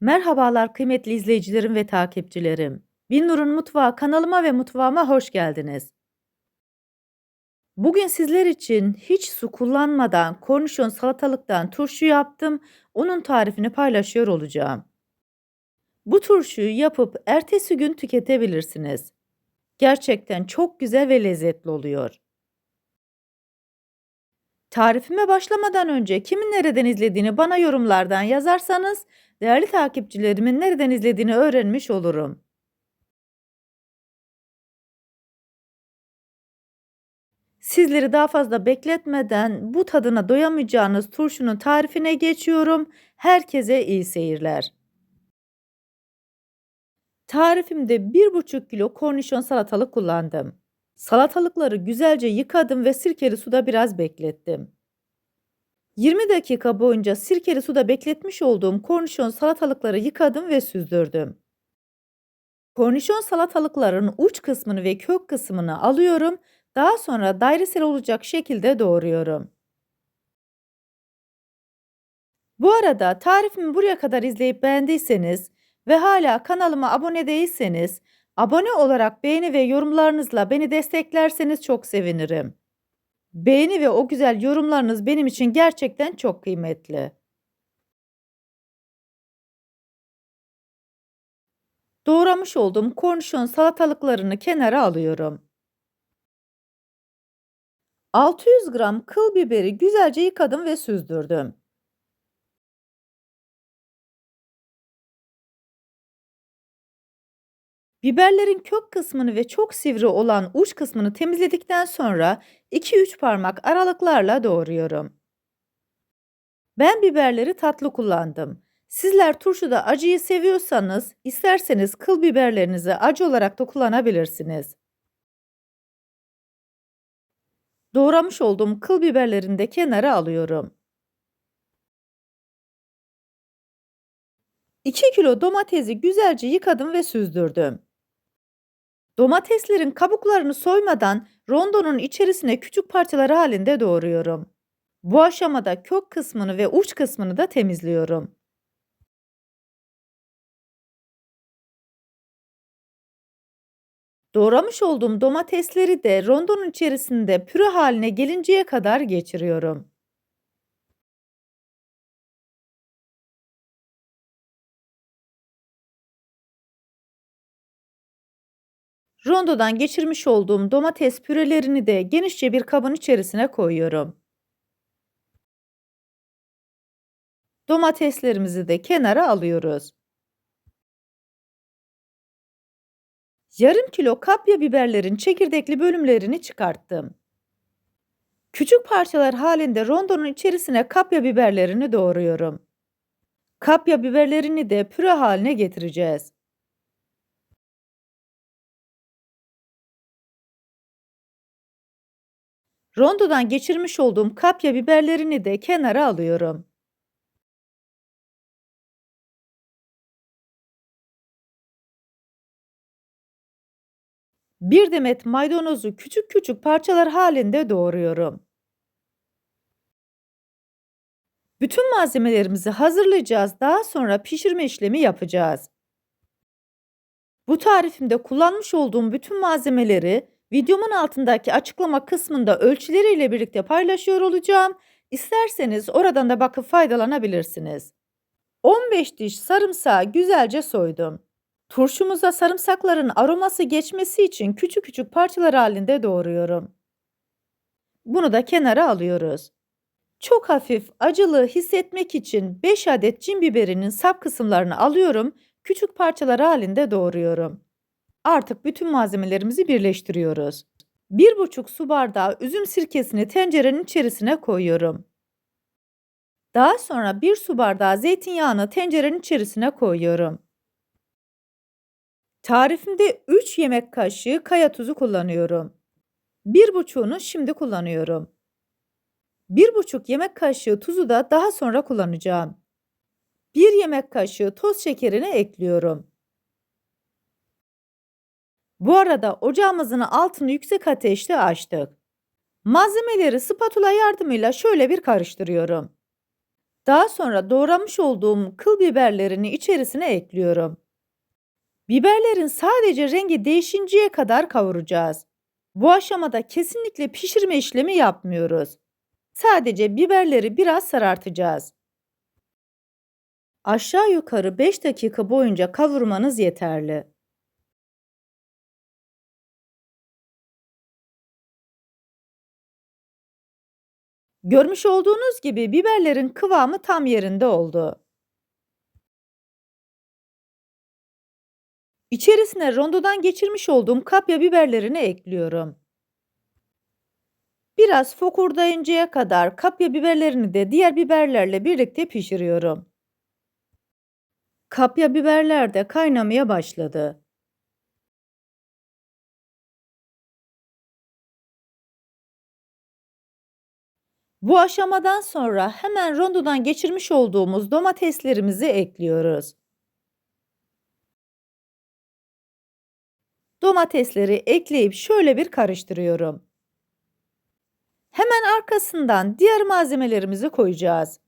Merhabalar kıymetli izleyicilerim ve takipçilerim. Binnur'un Mutfağı kanalıma ve mutfağıma hoş geldiniz. Bugün sizler için hiç su kullanmadan kornişon salatalıktan turşu yaptım. Onun tarifini paylaşıyor olacağım. Bu turşuyu yapıp ertesi gün tüketebilirsiniz. Gerçekten çok güzel ve lezzetli oluyor. Tarifime başlamadan önce kimin nereden izlediğini bana yorumlardan yazarsanız değerli takipçilerimin nereden izlediğini öğrenmiş olurum. Sizleri daha fazla bekletmeden bu tadına doyamayacağınız turşunun tarifine geçiyorum. Herkese iyi seyirler. Tarifimde 1,5 kilo kornişon salatalık kullandım. Salatalıkları güzelce yıkadım ve sirkeli suda biraz beklettim. 20 dakika boyunca sirkeli suda bekletmiş olduğum kornişon salatalıkları yıkadım ve süzdürdüm. Kornişon salatalıkların uç kısmını ve kök kısmını alıyorum. Daha sonra dairesel olacak şekilde doğruyorum. Bu arada tarifimi buraya kadar izleyip beğendiyseniz ve hala kanalıma abone değilseniz abone olarak beğeni ve yorumlarınızla beni desteklerseniz çok sevinirim. Beğeni ve o güzel yorumlarınız benim için gerçekten çok kıymetli. Doğramış olduğum kornişon salatalıklarını kenara alıyorum. 600 gram kıl biberi güzelce yıkadım ve süzdürdüm. Biberlerin kök kısmını ve çok sivri olan uç kısmını temizledikten sonra 2-3 parmak aralıklarla doğruyorum. Ben biberleri tatlı kullandım. Sizler turşuda acıyı seviyorsanız isterseniz kıl biberlerinizi acı olarak da kullanabilirsiniz. Doğramış olduğum kıl biberlerini de kenara alıyorum. 2 kilo domatesi güzelce yıkadım ve süzdürdüm. Domateslerin kabuklarını soymadan rondonun içerisine küçük parçalar halinde doğruyorum. Bu aşamada kök kısmını ve uç kısmını da temizliyorum. Doğramış olduğum domatesleri de rondonun içerisinde püre haline gelinceye kadar geçiriyorum. Rondodan geçirmiş olduğum domates pürelerini de genişçe bir kabın içerisine koyuyorum. Domateslerimizi de kenara alıyoruz. Yarım kilo kapya biberlerin çekirdekli bölümlerini çıkarttım. Küçük parçalar halinde rondonun içerisine kapya biberlerini doğruyorum. Kapya biberlerini de püre haline getireceğiz. Rondodan geçirmiş olduğum kapya biberlerini de kenara alıyorum. Bir demet maydanozu küçük küçük parçalar halinde doğruyorum. Bütün malzemelerimizi hazırlayacağız. Daha sonra pişirme işlemi yapacağız. Bu tarifimde kullanmış olduğum bütün malzemeleri videomun altındaki açıklama kısmında ölçüleriyle birlikte paylaşıyor olacağım. İsterseniz oradan da bakıp faydalanabilirsiniz. 15 diş sarımsağı güzelce soydum. Turşumuza sarımsakların aroması geçmesi için küçük küçük parçalar halinde doğruyorum. Bunu da kenara alıyoruz. Çok hafif acılı hissetmek için 5 adet cin biberinin sap kısımlarını alıyorum, küçük parçalar halinde doğruyorum. Artık bütün malzemelerimizi birleştiriyoruz. 1,5 su bardağı üzüm sirkesini tencerenin içerisine koyuyorum. Daha sonra 1 su bardağı zeytinyağını tencerenin içerisine koyuyorum. Tarifimde 3 yemek kaşığı kaya tuzu kullanıyorum. 1,5'unu şimdi kullanıyorum. 1,5 yemek kaşığı tuzu da daha sonra kullanacağım. 1 yemek kaşığı toz şekerini ekliyorum. Bu arada ocağımızın altını yüksek ateşte açtık. Malzemeleri spatula yardımıyla şöyle bir karıştırıyorum. Daha sonra doğramış olduğum kıl biberlerini içerisine ekliyorum. Biberlerin sadece rengi değişinceye kadar kavuracağız. Bu aşamada kesinlikle pişirme işlemi yapmıyoruz. Sadece biberleri biraz sarartacağız. Aşağı yukarı 5 dakika boyunca kavurmanız yeterli. Görmüş olduğunuz gibi biberlerin kıvamı tam yerinde oldu. İçerisine rondodan geçirmiş olduğum kapya biberlerini ekliyorum. Biraz fokurdayıncaya kadar kapya biberlerini de diğer biberlerle birlikte pişiriyorum. Kapya biberler de kaynamaya başladı. Bu aşamadan sonra hemen rondodan geçirmiş olduğumuz domateslerimizi ekliyoruz. Domatesleri ekleyip şöyle bir karıştırıyorum. Hemen arkasından diğer malzemelerimizi koyacağız.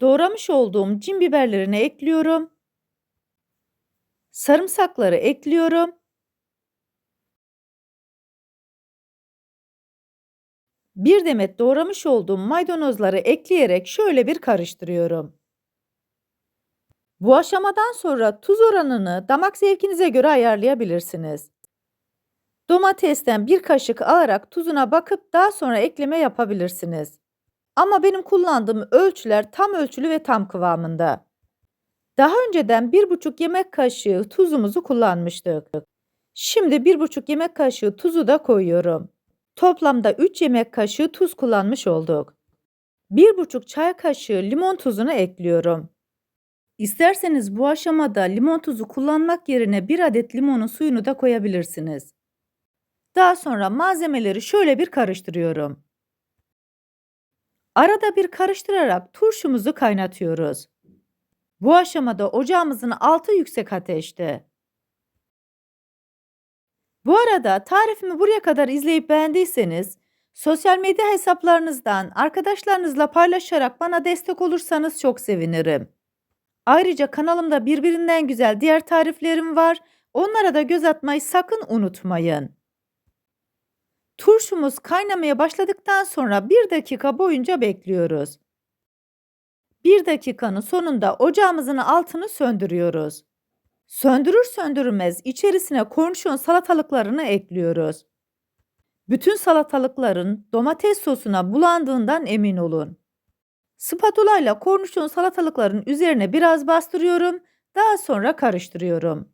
Doğramış olduğum cin biberlerini ekliyorum. Sarımsakları ekliyorum. Bir demet doğramış olduğum maydanozları ekleyerek şöyle bir karıştırıyorum. Bu aşamadan sonra tuz oranını damak zevkinize göre ayarlayabilirsiniz. Domatesten bir kaşık alarak tuzuna bakıp daha sonra ekleme yapabilirsiniz. Ama benim kullandığım ölçüler tam ölçülü ve tam kıvamında. Daha önceden bir buçuk yemek kaşığı tuzumuzu kullanmıştık. Şimdi bir buçuk yemek kaşığı tuzu da koyuyorum. Toplamda 3 yemek kaşığı tuz kullanmış olduk. 1,5 çay kaşığı limon tuzunu ekliyorum. İsterseniz bu aşamada limon tuzu kullanmak yerine bir adet limonun suyunu da koyabilirsiniz. Daha sonra malzemeleri şöyle bir karıştırıyorum. Arada bir karıştırarak turşumuzu kaynatıyoruz. Bu aşamada ocağımızın altı yüksek ateşte. Bu arada tarifimi buraya kadar izleyip beğendiyseniz sosyal medya hesaplarınızdan arkadaşlarınızla paylaşarak bana destek olursanız çok sevinirim. Ayrıca kanalımda birbirinden güzel diğer tariflerim var. Onlara da göz atmayı sakın unutmayın. Turşumuz kaynamaya başladıktan sonra bir dakika boyunca bekliyoruz. Bir dakikanın sonunda ocağımızın altını söndürüyoruz. Söndürür söndürmez içerisine kornişon salatalıklarını ekliyoruz. Bütün salatalıkların domates sosuna bulandığından emin olun. Spatula ile kornişon salatalıkların üzerine biraz bastırıyorum, daha sonra karıştırıyorum.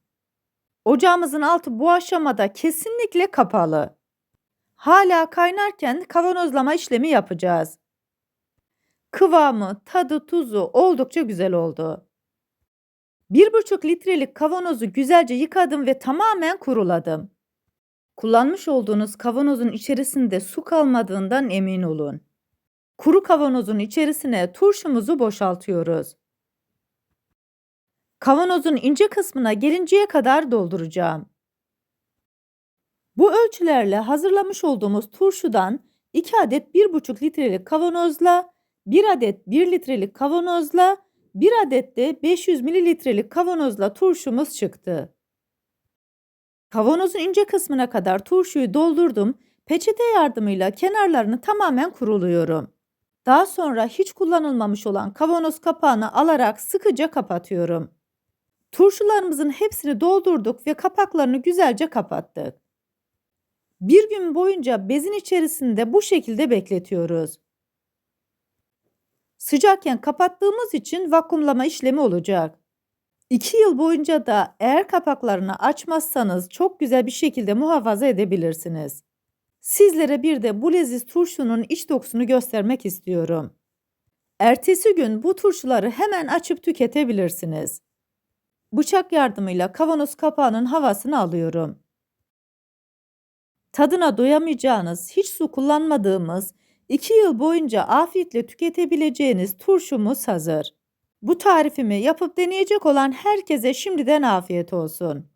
Ocağımızın altı bu aşamada kesinlikle kapalı. Hala kaynarken kavanozlama işlemi yapacağız. Kıvamı, tadı, tuzu oldukça güzel oldu. 1,5 litrelik kavanozu güzelce yıkadım ve tamamen kuruladım. Kullanmış olduğunuz kavanozun içerisinde su kalmadığından emin olun. Kuru kavanozun içerisine turşumuzu boşaltıyoruz. Kavanozun ince kısmına gelinceye kadar dolduracağım. Bu ölçülerle hazırlamış olduğumuz turşudan 2 adet 1,5 litrelik kavanozla, 1 adet 1 litrelik kavanozla, 1 adet de 500 mililitrelik kavanozla turşumuz çıktı. Kavanozun ince kısmına kadar turşuyu doldurdum. Peçete yardımıyla kenarlarını tamamen kuruluyorum. Daha sonra hiç kullanılmamış olan kavanoz kapağını alarak sıkıca kapatıyorum. Turşularımızın hepsini doldurduk ve kapaklarını güzelce kapattık. Bir gün boyunca bezin içerisinde bu şekilde bekletiyoruz. Sıcakken kapattığımız için vakumlama işlemi olacak. 2 yıl boyunca da eğer kapaklarını açmazsanız çok güzel bir şekilde muhafaza edebilirsiniz. Sizlere bir de bu leziz turşunun iç dokusunu göstermek istiyorum. Ertesi gün bu turşuları hemen açıp tüketebilirsiniz. Bıçak yardımıyla kavanoz kapağının havasını alıyorum. Tadına doyamayacağınız, hiç su kullanmadığımız 2 yıl boyunca afiyetle tüketebileceğiniz turşumuz hazır. Bu tarifimi yapıp deneyecek olan herkese şimdiden afiyet olsun.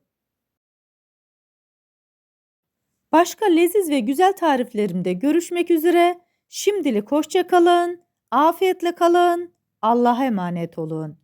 Başka leziz ve güzel tariflerimde görüşmek üzere. Şimdilik hoşça kalın. Afiyetle kalın. Allah'a emanet olun.